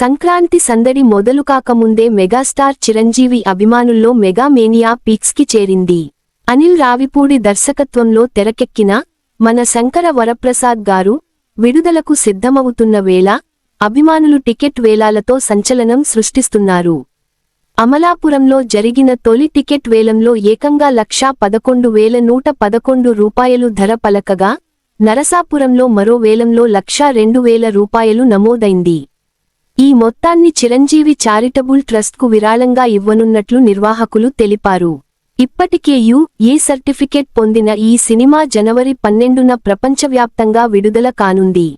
సంక్రాంతి సందడి మొదలు కాకముందే మెగాస్టార్ చిరంజీవి అభిమానుల్లో మెగామేనియా పీక్స్కి చేరింది. అనిల్ రావిపూడి దర్శకత్వంలో తెరకెక్కిన మన శంకర వరప్రసాద్ గారు విడుదలకు సిద్ధమవుతున్న వేళ అభిమానులు టికెట్ వేలాలతో సంచలనం సృష్టిస్తున్నారు. అమలాపురంలో జరిగిన తొలి టికెట్ వేలంలో ఏకంగా లక్షా పదకొండు వేల నూట పదకొండు రూపాయలు ధర పలకగా నరసాపురంలో మరో వేలంలో లక్షా రెండు వేల రూపాయలు నమోదైంది. ఈ మొత్తాన్ని చిరంజీవి చారిటబుల్ ట్రస్ట్కు విరాళంగా ఇవ్వనున్నట్లు నిర్వాహకులు తెలిపారు. ఇప్పటికే యు ఏ సర్టిఫికేట్ పొందిన ఈ సినిమా జనవరి పన్నెండున ప్రపంచవ్యాప్తంగా విడుదల కానుంది.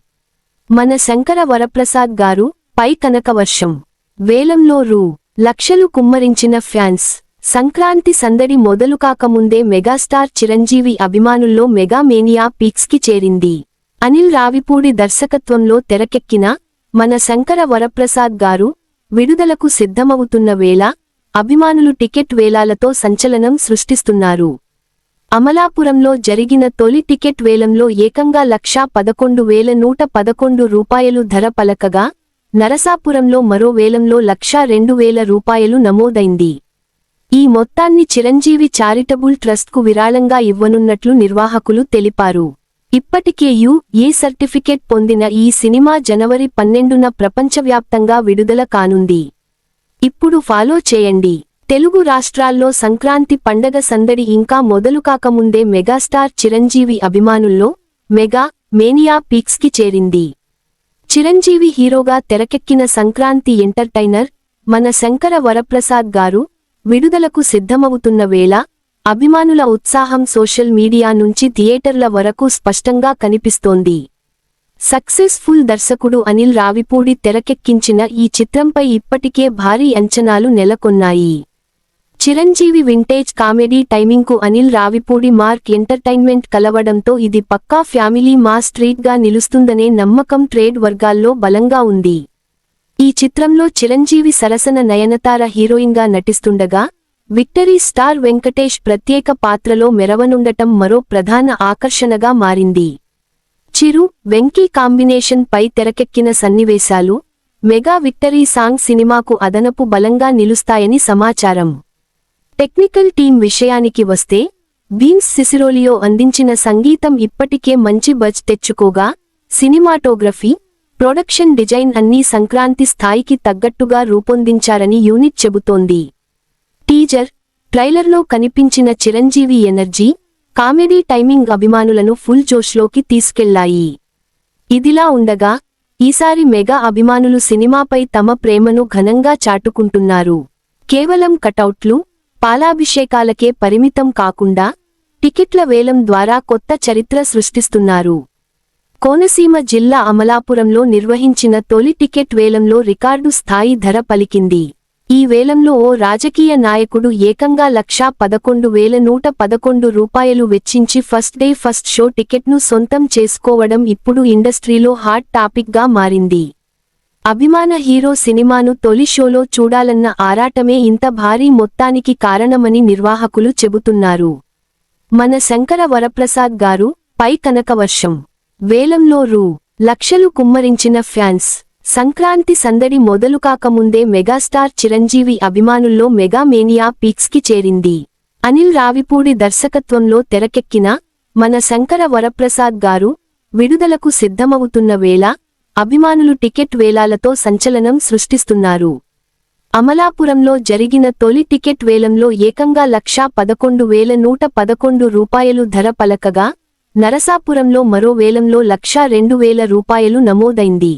మన శంకర వరప్రసాద్ గారు పై కనకవర్షం. వేలంలో రూ. లక్షలు కుమ్మరించిన ఫ్యాన్స్. సంక్రాంతి సందడి మొదలు కాకముందే మెగాస్టార్ చిరంజీవి అభిమానుల్లో మెగామేనియా పీక్స్కి చేరింది. అనిల్ రావిపూడి దర్శకత్వంలో తెరకెక్కిన మన శంకర వరప్రసాద్ గారు విడుదలకు సిద్ధమవుతున్న వేళ అభిమానులు టికెట్ వేలాలతో సంచలనం సృష్టిస్తున్నారు. అమలాపురంలో జరిగిన తొలి టికెట్ వేలంలో ఏకంగా లక్షా పదకొండు వేల నూట పదకొండు రూపాయలు ధర పలకగా నరసాపురంలో మరో వేలంలో లక్షా రెండు వేల రూపాయలు నమోదైంది. ఈ మొత్తాన్ని చిరంజీవి చారిటబుల్ ట్రస్ట్కు విరాళంగా ఇవ్వనున్నట్లు నిర్వాహకులు తెలిపారు. ఇప్పటికే యు ఏ సర్టిఫికేట్ పొందిన ఈ సినిమా జనవరి పన్నెండున ప్రపంచవ్యాప్తంగా విడుదల కానుంది. ఇప్పుడు ఫాలో చేయండి. తెలుగు రాష్ట్రాల్లో సంక్రాంతి పండగ సందడి ఇంకా మొదలు కాకముందే మెగాస్టార్ చిరంజీవి అభిమానుల్లో మెగా మేనియా పీక్స్కి చేరింది. చిరంజీవి హీరోగా తెరకెక్కిన సంక్రాంతి ఎంటర్టైనర్ మన శంకర వరప్రసాద్ గారు విడుదలకు సిద్ధమవుతున్న వేళ అభిమానుల ఉత్సాహం సోషల్ మీడియా నుంచి థియేటర్ల వరకు స్పష్టంగా కనిపిస్తోంది. సక్సెస్ఫుల్ దర్శకుడు అనిల్ రావిపూడి తెరకెక్కించిన ఈ చిత్రంపై ఇప్పటికే భారీ అంచనాలు నెలకొన్నాయి. చిరంజీవి వింటేజ్ కామెడీ టైమింగ్కు అనిల్ రావిపూడి మార్క్ ఎంటర్టైన్మెంట్ కలవడంతో ఇది పక్కా ఫ్యామిలీ మాస్ స్ట్రీట్గా నిలుస్తుందనే నమ్మకం ట్రేడ్ వర్గాల్లో బలంగా ఉంది. ఈ చిత్రంలో చిరంజీవి సరసన నయనతార హీరోయిన్గా నటిస్తుండగా విక్టరీ స్టార్ వెంకటేష్ ప్రత్యేక పాత్రలో మెరవనుండటం మరో ప్రధాన ఆకర్షణగా మారింది. చిరు వెంకీ కాంబినేషన్ పై తెరకెక్కిన సన్నివేశాలు మెగా విక్టరీ సాంగ్ సినిమాకు అదనపు బలంగా నిలుస్తాయని సమాచారం. టెక్నికల్ టీం విషయానికి వస్తే బీన్స్ సిసిరోలియో అందించిన సంగీతం ఇప్పటికే మంచి బజ్ తెచ్చుకోగా సినిమాటోగ్రఫీ ప్రొడక్షన్ డిజైన్ అన్నీ సంక్రాంతి స్థాయికి తగ్గట్టుగా రూపొందించారని యూనిట్ చెబుతోంది. టీజర్ ట్రైలర్లో కనిపించిన చిరంజీవి ఎనర్జీ కామెడీ టైమింగ్ అభిమానులను ఫుల్ జోష్లోకి తీసుకెళ్ళాయి. ఇదిలా ఉండగా ఈసారి మెగా అభిమానులు సినిమాపై తమ ప్రేమను ఘనంగా చాటుకుంటున్నారు. కేవలం కటౌట్లు పాలాభిషేకాలకే పరిమితం కాకుండా టికెట్ల వేలం ద్వారా కొత్త చరిత్ర సృష్టిస్తున్నారు. కోనసీమ జిల్లా అమలాపురంలో నిర్వహించిన తొలి టికెట్ వేలంలో రికార్డు స్థాయి ధర పలికింది. ఈ వేలంలో ఓ రాజకీయ నాయకుడు ఏకంగా లక్షా పదకొండు వేల నూట పదకొండు రూపాయలు వెచ్చించి ఫస్ట్ డే ఫస్ట్ షో టికెట్ను సొంతం చేసుకోవడం ఇప్పుడు ఇండస్ట్రీలో హాట్ టాపిక్గా మారింది. అభిమాన హీరో సినిమాను తొలి షోలో చూడాలన్న ఆరాటమే ఇంత భారీ మొత్తానికి కారణమని నిర్వాహకులు చెబుతున్నారు. మన శంకర వరప్రసాద్ గారు పై కనకవర్షం. వేలంలో రూ. లక్షలు కుమ్మరించిన ఫ్యాన్స్. సంక్రాంతి సందడి మొదలు కాకముందే మెగాస్టార్ చిరంజీవి అభిమానుల్లో మెగామేనియా పీక్స్కి చేరింది. అనిల్ రావిపూడి దర్శకత్వంలో తెరకెక్కిన మన శంకర వరప్రసాద్ గారు విడుదలకు సిద్ధమవుతున్న వేళ అభిమానులు టికెట్ వేలాలతో సంచలనం సృష్టిస్తున్నారు. అమలాపురంలో జరిగిన తొలి టికెట్ వేలంలో ఏకంగా లక్షా పదకొండు వేల నూట పదకొండు రూపాయలు ధర పలకగా నరసాపురంలో మరో వేలంలో లక్షా రెండు వేల రూపాయలు నమోదైంది.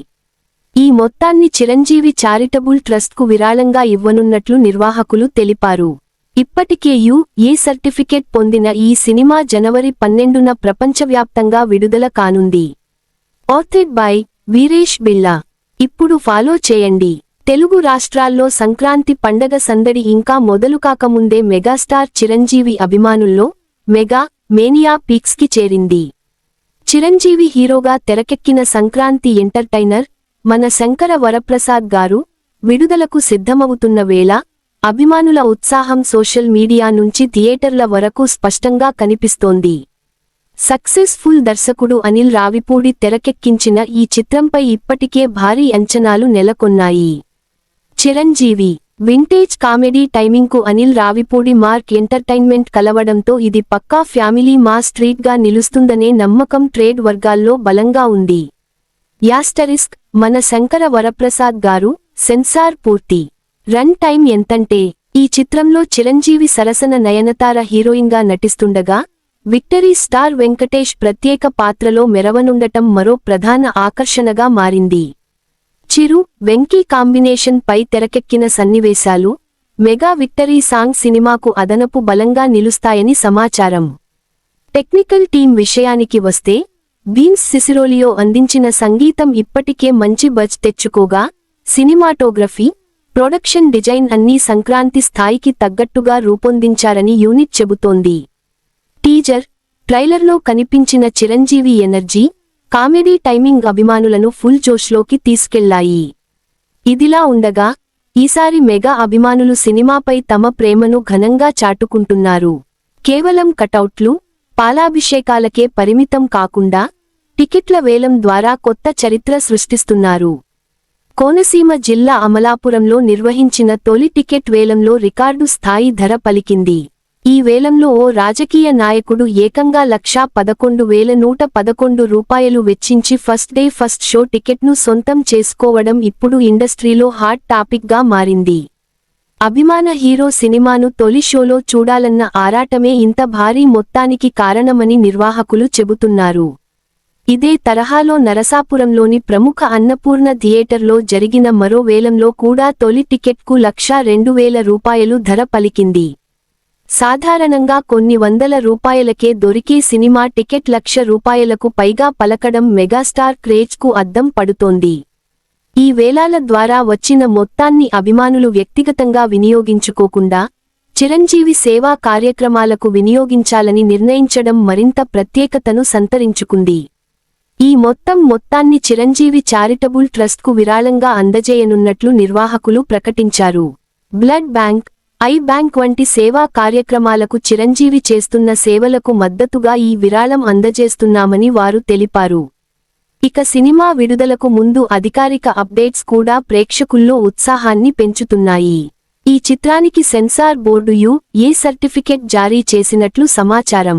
ఈ మొత్తాన్ని చిరంజీవి చారిటబుల్ ట్రస్ట్కు విరాళంగా ఇవ్వనున్నట్లు నిర్వాహకులు తెలిపారు. ఇప్పటికే యు ఏ సర్టిఫికేట్ పొందిన ఈ సినిమా జనవరి పన్నెండున ప్రపంచవ్యాప్తంగా విడుదల కానుంది. ఆథెడ్ బై వీరేష్ బిల్లా. ఇప్పుడు ఫాలో చేయండి. తెలుగు రాష్ట్రాల్లో సంక్రాంతి పండగ సందడి ఇంకా మొదలు కాకముందే మెగాస్టార్ చిరంజీవి అభిమానుల్లో మెగా మేనియా పీక్స్కి చేరింది. చిరంజీవి హీరోగా తెరకెక్కిన సంక్రాంతి ఎంటర్టైనర్ మన శంకర వరప్రసాద్ గారు విడుదలకు సిద్ధమవుతున్న వేళ అభిమానుల ఉత్సాహం సోషల్ మీడియా నుంచి థియేటర్ల వరకు స్పష్టంగా కనిపిస్తోంది. సక్సెస్ఫుల్ దర్శకుడు అనిల్ రావిపూడి తెరకెక్కించిన ఈ చిత్రంపై ఇప్పటికే భారీ అంచనాలు నెలకొన్నాయి. చిరంజీవి వింటేజ్ కామెడీ టైమింగ్కు అనిల్ రావిపూడి మార్క్ ఎంటర్టైన్మెంట్ కలవడంతో ఇది పక్కా ఫ్యామిలీ మా స్ట్రీట్గా నిలుస్తుందనే నమ్మకం ట్రేడ్ వర్గాల్లో బలంగా ఉంది. యాస్టరిస్క్ మన శంకర వరప్రసాద్ గారు సెన్సార్ పూర్తి. రన్ టైం ఎంతంటే ఈ చిత్రంలో చిరంజీవి సరసన నయనతార హీరోయిన్గా నటిస్తుండగా విక్టరీ స్టార్ వెంకటేష్ ప్రత్యేక పాత్రలో మెరవనుండటం మరో ప్రధాన ఆకర్షణగా మారింది. చిరు వెంకీ కాంబినేషన్ పై తెరకెక్కిన సన్నివేశాలు మెగా విక్టరీ సాంగ్ సినిమాకు అదనపు బలంగా నిలుస్తాయని సమాచారం. టెక్నికల్ టీం విషయానికి వస్తే బీన్స్ సిసిరోలియో అందించిన సంగీతం ఇప్పటికే మంచి బజ్ తెచ్చుకోగా సినిమాటోగ్రఫీ ప్రొడక్షన్ డిజైన్ అన్నీ సంక్రాంతి స్థాయికి తగ్గట్టుగా రూపొందించారని యూనిట్ చెబుతోంది. టీజర్ ట్రైలర్లో కనిపించిన చిరంజీవి ఎనర్జీ కామెడీ టైమింగ్ అభిమానులను ఫుల్ జోష్లోకి తీసుకెళ్ళాయి. ఇదిలా ఉండగా ఈసారి మెగా అభిమానులు సినిమాపై తమ ప్రేమను ఘనంగా చాటుకుంటున్నారు. కేవలం కటౌట్లు పాలాభిషేకాలకే పరిమితం కాకుండా టికెట్ల వేలం ద్వారా కొత్త చరిత్ర సృష్టిస్తున్నారు. కోనసీమ జిల్లా అమలాపురంలో నిర్వహించిన తొలి టికెట్ వేలంలో రికార్డు స్థాయి ధర పలికింది. ఈ వేలంలో ఓ రాజకీయ నాయకుడు ఏకంగా లక్షా పదకొండు వేల నూట పదకొండు రూపాయలు వెచ్చించి ఫస్ట్ డే ఫస్ట్ షో టికెట్ను సొంతం చేసుకోవడం ఇప్పుడు ఇండస్ట్రీలో హాట్ టాపిక్గా మారింది. అభిమాన హీరో సినిమాను తొలి షోలో చూడాలన్న ఆరాటమే ఇంత భారీ మొత్తానికి కారణమని నిర్వాహకులు చెబుతున్నారు. ఇదే తరహాలో నరసాపురంలోని ప్రముఖ అన్నపూర్ణ థియేటర్లో జరిగిన మరో వేలంలో కూడా తొలి టికెట్కు లక్షా రెండు వేల రూపాయలు ధర పలికింది. సాధారణంగా కొన్ని వందల రూపాయలకే దొరికే సినిమా టికెట్ లక్ష రూపాయలకు పైగా పలకడం మెగాస్టార్ క్రేజ్కు అద్దం పడుతోంది. ఈ వేలాల ద్వారా వచ్చిన మొత్తాన్ని అభిమానులు వ్యక్తిగతంగా వినియోగించుకోకుండా చిరంజీవి సేవా కార్యక్రమాలకు వినియోగించాలని నిర్ణయించడం మరింత ప్రత్యేకతను సంతరించుకుంది. ఈ మొత్తం మొత్తాన్ని చిరంజీవి చారిటబుల్ ట్రస్ట్కు విరాళంగా అందజేయనున్నట్లు నిర్వాహకులు ప్రకటించారు. బ్లడ్ బ్యాంక్ ఐ బ్యాంక్ వంటి సేవా కార్యక్రమాలకు చిరంజీవి చేస్తున్న సేవలకు మద్దతుగా ఈ విరాళం అందజేస్తున్నామని వారు తెలిపారు. ఇక సినిమా విడుదలకు ముందు అధికారిక అప్డేట్స్ కూడా ప్రేక్షకుల్లో ఉత్సాహాన్ని పెంచుతున్నాయి. ఈ చిత్రానికి censor board U A certificate జారీ చేసినట్లు సమాచారం.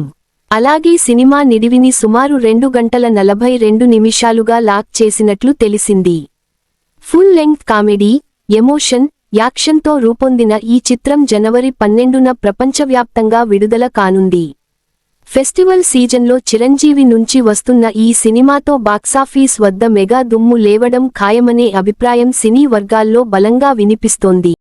అలాగే సినిమా నిడివిని సుమారు రెండు గంటల నలభై రెండు నిమిషాలుగా లాక్ చేసినట్లు తెలిసింది. ఫుల్ లెంగ్త్ కామెడీ ఎమోషన్ యాక్షన్తో రూపొందిన ఈ చిత్రం జనవరి పన్నెండున ప్రపంచవ్యాప్తంగా విడుదల కానుంది. ఫెస్టివల్ సీజన్లో చిరంజీవి నుంచి వస్తున్న ఈ సినిమాతో బాక్సాఫీస్ వద్ద మెగా దుమ్ము లేవడం ఖాయమనే అభిప్రాయం సినీ వర్గాల్లో బలంగా వినిపిస్తోంది.